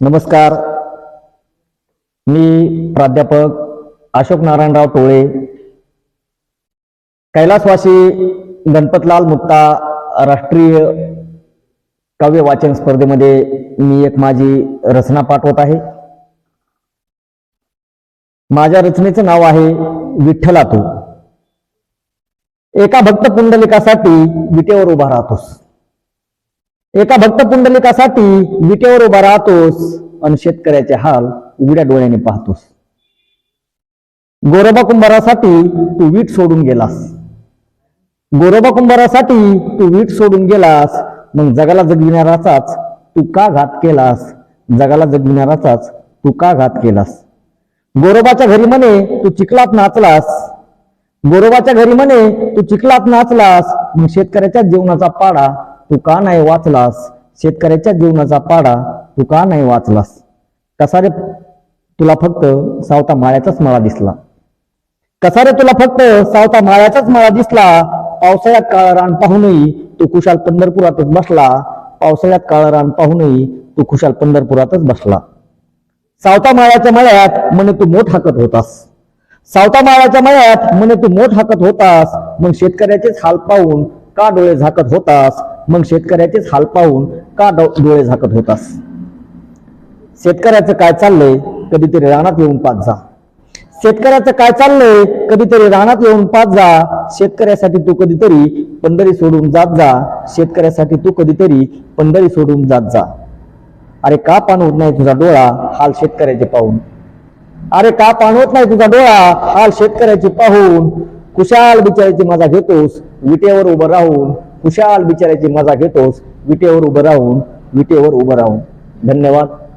नमस्कार. मी प्राध्यापक अशोक नारायणराव टोळे. कैलासवासी गणपतलाल मुक्ता राष्ट्रीय काव्य वाचन स्पर्धेमध्ये मी एक माझी रचना पाठवत आहे. माझ्या रचनेचं नाव आहे विठ्ठला तू एका भक्त पुंडलिकासाठी विटेवर उभा राहतोस. एका भक्त पुंडलिकासाठी विटेवर उभा राहतोस आणि शेतकऱ्याचे हाल उघड्या डोळ्याने पाहतोस. गोरोबा कुंभारासाठी तू वीट सोडून गेलास. गोरोबा कुंभारासाठी तू वीट सोडून गेलास मग जगाला जगविणाराचाच तू का घात केलास? जगाला जगविणाराचाच तू का घात केलास? गोरोबाच्या घरी म्हणे तू चिखलात नाचलास. गोरोबाच्या घरी म्हणे तू चिखलात नाचलास. मग शेतकऱ्याच्या जीवनाचा पाडा तू का नाही वाचलास? शेतकऱ्याच्या जीवनाचा पाडा तू का नाही वाचलास? कसा रे तुला फक्त सावता माळ्याचाच मळा दिसला? कसा रे तुला फक्त सावता माळ्याचाच मळा दिसला? पावसाळ्यात काळ रान पाहूनही तू खुशाल पंढरपुरातच बसला. पावसाळ्यात काळा रान पाहूनही तू खुशाल पंढरपुरातच बसला. सावता माळ्याच्या मळ्यात म्हणे तू मोठ हाकत होतास. सावता माळ्याच्या मळ्यात म्हणे तू मोठ हाकत होतास. मग शेतकऱ्याचेच हाल पाहून का डोळे झाकत होतास? मग शेतकऱ्याचेच हाल पाहून का डो- डोळे झाकत होतास? शेतकऱ्याचं काय चाललंय? कधीतरी रानात येऊन पाच जा. शेतकऱ्याचं काय चाललंय? कधीतरी रानात येऊन पाच जा. शेतकऱ्यासाठी तू कधीतरी पंढरी सोडून जात जा. शेतकऱ्यासाठी तू कधीतरी पंढरी सोडून जात जा. अरे का पाणवत नाही तुझा डोळा? हाल शेतकऱ्याचे पाहून. अरे का पाणवत नाही तुझा डोळा? हाल शेतकऱ्याचे पाहून. कुशाल बिचारायची मजा घेतोस. विटेवर उभं राहून. कुशाल बिचारायची मजा घेतोस. विटेवर उभं राहून विटेवर उभं राहून. धन्यवाद.